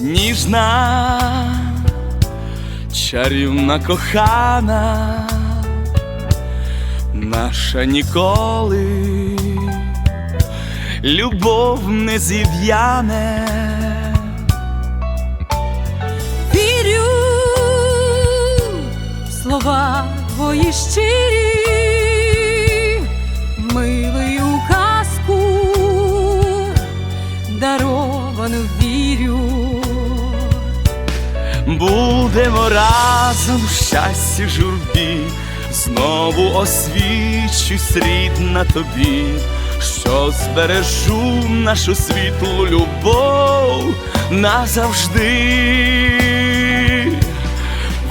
ніжна, чарівна кохана, наша ніколи любов не зів'яне. Вірю слова твої щирі, милою казку, даровану вірю. Будемо разом в щасті журбі, знову освічусь рідна тобі, що збережу нашу світлу любов назавжди.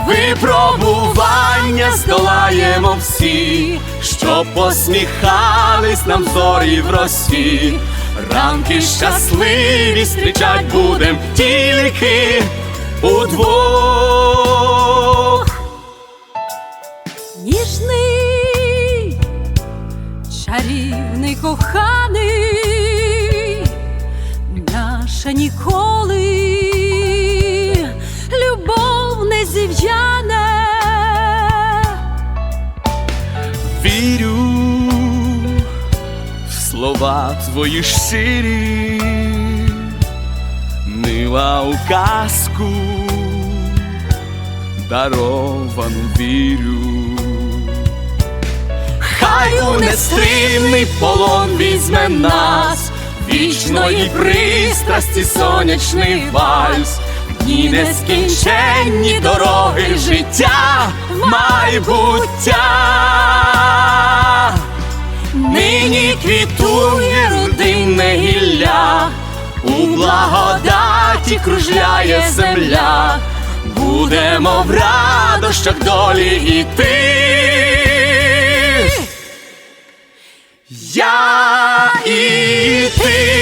Випробування здолаємо всі, щоб посміхались нам зорі в росі. Ранки щасливі зустрічать будем тільки удвох. Ніжний, чарівний коханий, наша ніколи любов не зів'яне. Вірю в слова твої щирі, мила у казку, даровану вірю. Хай у нестримний полон візьме нас, вічної пристрасті сонячний вальс, дні нескінченні дороги життя, майбуття. Нині квітує родинне гілля, у благодаті кружляє земля, будемо в радощах долі йти. Я і ти